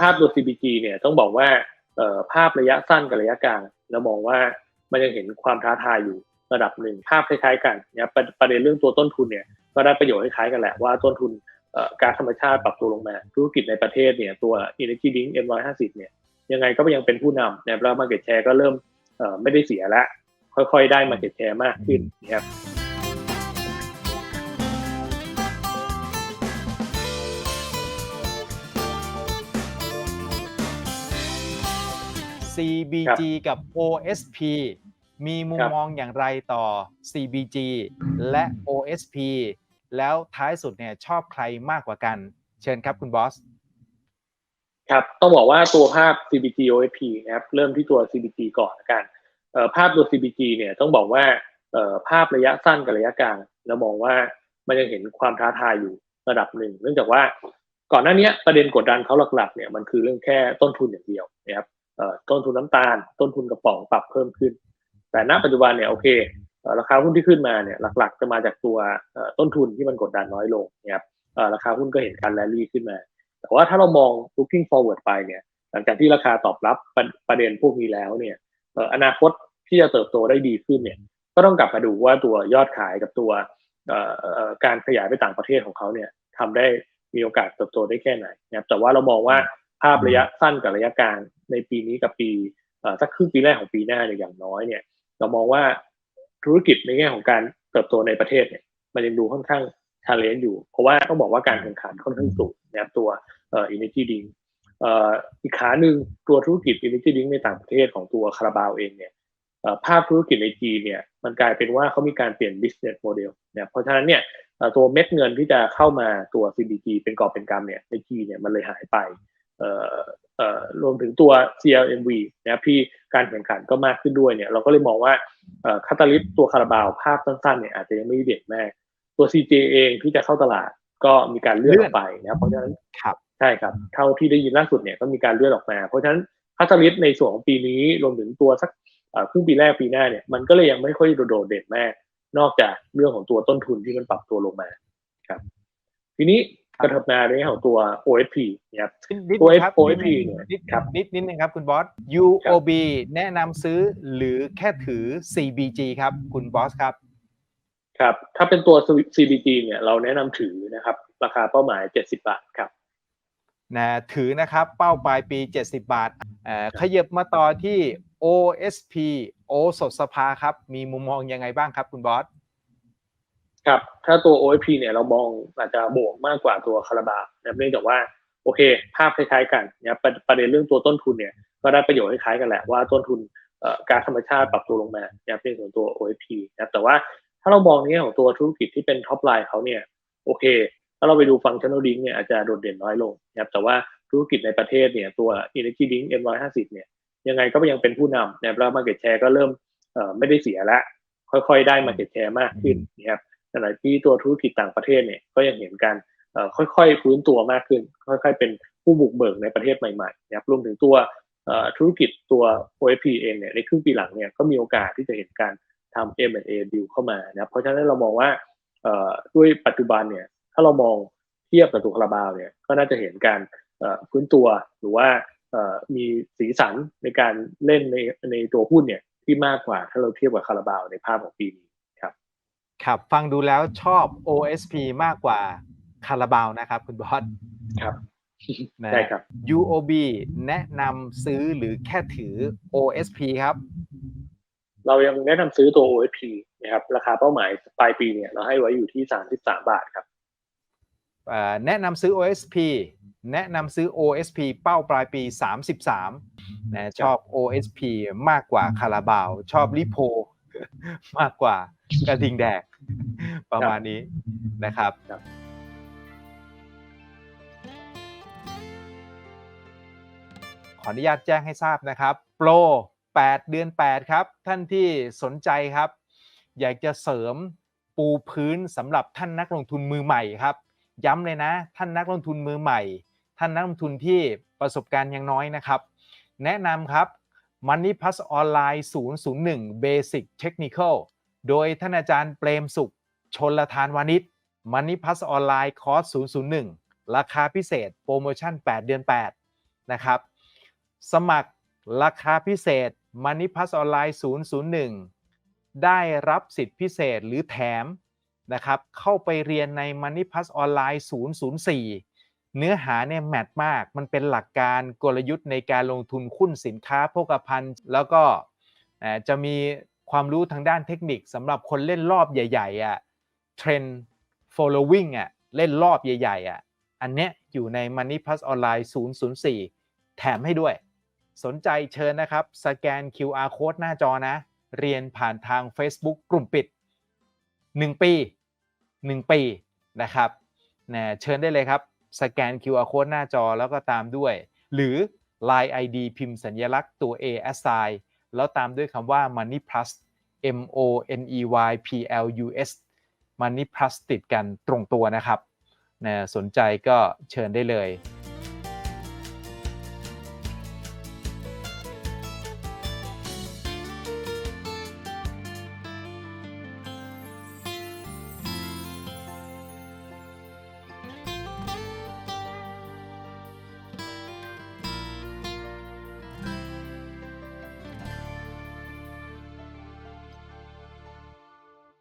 ภาพตัว CBG เนี่ยต้องบอกว่าภาพระยะสั้นกับระยะกลางเรามองว่ามันยังเห็นความท้าทายอยู่ระดับหนึ่งภาพคล้ายๆกันเนี่ยประประเด็นเรื่องตัวต้นทุนเนี่ยก็ได้ประโยชน์คล้ายๆกันแหละว่าต้นทุนการธรรมชาติปรับตัวลงมา ธุรกิจในประเทศเนี่ยตัว Energy Drink M150 เนี่ยยังไงก็ยังเป็นผู้นำนะครับแล้ว market share ก็เริ่มไม่ได้เสียแล้วค่อยๆ ได้ market share มากขึ้นนะครับ CBG กับ OSP มีมุมครับมองอย่างไรต่อ CBG และ OSP แล้วท้ายสุดเนี่ยชอบใครมากกว่ากัน เชิญครับคุณบอส ครับ ต้องบอกว่าตัวภาพ CBG OFP นะครับ เริ่มที่ตัว CBG ก่อนละกันเอ่อภาพตัว CBG เนี่ยต้องบอกว่าเอ่อภาพระยะสั้นกับระยะกลางเรามองว่ามันยังเห็นความท้าทายอยู่ระดับหนึ่ง เนื่องจากว่าก่อนหน้านี้ประเด็นกดดันเขาหลักๆเนี่ยมันคือเรื่องแค่ต้นทุนอย่างเดียวนะครับเอ่อ ต้นทุนน้ำตาล ต้นทุนกระป๋องปรับเพิ่มขึ้น แต่ณปัจจุบันเนี่ยโอเคราคาหุ้นที่ขึ้นมาเนี่ยหลักๆ จะมาจากตัวต้นทุนที่มันกดดันน้อยลงนะครับราคาหุ้นก็เห็นการแรลลี่ขึ้นมา แต่ว่าถ้าเรามอง looking forward ไปเนี่ยหลังจากที่ราคาตอบรับประประเด็นพวกนี้แล้วเนี่ยอนาคตที่จะเติบโตได้ดีขึ้นเนี่ยก็ต้องกลับมาดูว่าตัวยอดขายกับตัวการขยายไปต่างประเทศของเขาเนี่ยทำได้มีโอกาสเติบโตได้แค่ไหนนะครับแต่ว่าเรามองว่าภาพระยะสั้นกับระยะกลาง ในปีนี้กับปีสักครึ่งปีแรกของปีหน้าเนี่ยอย่างน้อยเนี่ย เรามองว่าธุรกิจในแง่ของการเติบโตในประเทศเนี่ย มันยังดูค่อนข้างชาเลนจ์อยู่ เพราะว่าต้องบอกว่าการแข่งขันค่อนข้างสูงนะครับตัวเอ่อ energy drink เอ่ออีกขาหนึ่งตัวธุรกิจ energy drink ในต่างประเทศของตัวคาราบาวเองเนี่ยภาพธุรกิจในจีนเนี่ยมันกลายเป็นว่าเขามีการเปลี่ยน business model เนี่ยเพราะฉะนั้นเนี่ยตัวเม็ดเงินที่จะเข้ามาตัว CBG เป็นกอบเป็นกำเนี่ยในจีนเนี่ยมันเลยหายไปเอ่อ รวมถึงตัว CLMV นะครับที่การแข่งขันก็มากขึ้นด้วยเนี่ยเราก็เลยมองว่าเอ่อคาตาลิสตัวคาราบาวภาพสั้นๆเนี่ยอาจจะยังไม่เด่นมาก ตัว CJ เองที่จะเข้าตลาดก็มีการเลื่อนออกไปนะครับเพราะฉะนั้นครับใช่ครับเท่าที่ได้ยินล่าสุดเนี่ยก็มีการเลื่อนออกมา เพราะฉะนั้นคาตาลิสในส่วนของปีนี้รวมถึงตัวสักเอ่อครึ่งปีแรกปีหน้าเนี่ยมันก็เลยยังไม่ค่อยโดดเด่นมาก นอกจากเรื่องของตัวต้นทุนที่มันปรับตัวลงมาครับ ทีนี้ กระทบมาในเรื่องของตัว OSP นะครับนิดตัวนึงครับ OFP นิดนึงเนี่ยนิดครับนิดนิดนึงครับคุณบอส UOB แนะนำซื้อหรือแค่ถือ CBG ครับ คุณบอสครับ ครับ ถ้าเป็นตัว CBG เนี่ยเราแนะนำถือนะครับ ราคาเป้าหมาย 70 บาทครับนะถือนะครับเป้าปลายปี 70 บาทเอ่อขยับมาต่อที่ OSP โอสถสภาครับ มีมุมมองยังไงบ้างครับคุณบอส ครับ ถ้าตัว OFP เนี่ยเรามองอาจจะบวกมากกว่าตัวคาราบาวนะครับเนื่องจากว่าโอเค ภาพคล้ายๆกันนะครับประประเด็นเรื่องตัวต้นทุนเนี่ยก็ได้ประโยชน์คล้ายๆกันแหละว่าต้นทุนเอ่อการธรรมชาติปรับตัวลงมานะครับเป็นของตัว OFP นะครับแต่ว่าถ้าเรามองในแง่ของตัวธุรกิจที่เป็นท็อปไลน์เขาเนี่ยโอเค ถ้าเราไปดูฟัง c h a n n e l Link เนี่ยอาจจะโดดเด่นน้อยลงนะครับแต่ว่าธุรกิจในประเทศเนี่ยตัว Energy Link M150 เนี่ยยังไงก็ยังเป็นผู้นำนะครับแล้ว market share ก็เริ่มเอ่อไม่ได้เสียแล้วค่อยๆ ได้ market share มากขึ้นนะครับ ขณะที่ตัวธุรกิจต่างประเทศเนี่ยก็ยังเห็นการค่อยๆฟื้นตัวมากขึ้น ค่อยๆ เป็นผู้บุกเบิกในประเทศใหม่ๆนะครับรวมถึงตัวธุรกิจตัว OFP เองเนี่ยในครึ่งปีหลังเนี่ยก็มีโอกาสที่จะเห็นการทำ M&A deal เข้ามานะครับเพราะฉะนั้นเรามองว่าด้วยปัจจุบันเนี่ยถ้าเรามองเทียบกับตัวคาราบาวเนี่ยก็น่าจะเห็นการฟื้นตัวหรือว่ามีสีสันในการเล่นในในตัวหุ้นเนี่ยที่มากกว่าถ้าเราเทียบกับคาราบาวในภาพของปีนี้ ครับครับฟังดูแล้วชอบ OSP มากกว่าคาราบาวนะครับคุณบอสครับนะใช่ครับ UOB แนะนำซื้อหรือแค่ถือ OSP ครับ เรายังแนะนำซื้อตัว OSP นะครับ ราคาเป้าหมายปลายปีเนี่ยเราให้ไว้อยู่ที่ 33 บาทครับเอ่อแนะนำซื้อ OSP แนะนำซื้อ OSP เป้าปลายปี 33นะชอบ OSP มากกว่าคาราบาว ชอบลิโพมากกว่ากระทิงแดก ประมาณนี้นะครับครับขออนุญาตแจ้งให้ทราบนะครับ โปร 8 เดือน 8 ครับ ท่านที่สนใจครับ อยากจะเสริมปูพื้นสำหรับท่านนักลงทุนมือใหม่ครับ ย้ำเลยนะ ท่านนักลงทุนมือใหม่ ท่านนักลงทุนที่ประสบการณ์ยังน้อยนะครับ แนะนำครับ Money Plus ออนไลน์001 Basic Technical โดยท่านอาจารย์เปรมสุข ชนละทานวานิช Money Plus ออนไลน์คอร์ส001 ราคาพิเศษ โปรโมชั่น 8 เดือน 8 นะครับ สมัครราคาพิเศษ Money Pass ออนไลน์001 ได้รับสิทธิพิเศษหรือแถมนะครับเข้าไปเรียนใน Money Pass ออนไลน์004 เนื้อหาเนี่ยแมทมาก มันเป็นหลักการกลยุทธ์ในการลงทุนหุ้นสินค้าโภคภัณฑ์ แล้วก็จะมีความรู้ทางด้านเทคนิคสำหรับคนเล่นรอบใหญ่ๆอะ เทรน following อะเล่นรอบใหญ่ๆอะอันเนี้ยอยู่ใน Money Plus ออนไลน์004 แถมให้ด้วย สนใจเชิญนะครับ สแกน QR code หน้าจอนะ เรียนผ่านทาง Facebook กลุ่มปิด 1 ปี 1 ปีนะครับนะเชิญได้เลยครับ สแกน QR code หน้าจอแล้วก็ตามด้วย หรือ Line ID พิมพ์สัญลักษณ์ตัว A assign แล้วตามด้วยคำว่า Money Plus M O N E Y P L U S มันนี่พลาสติดกันตรงตัวนะครับนะสนใจก็เชิญได้เลย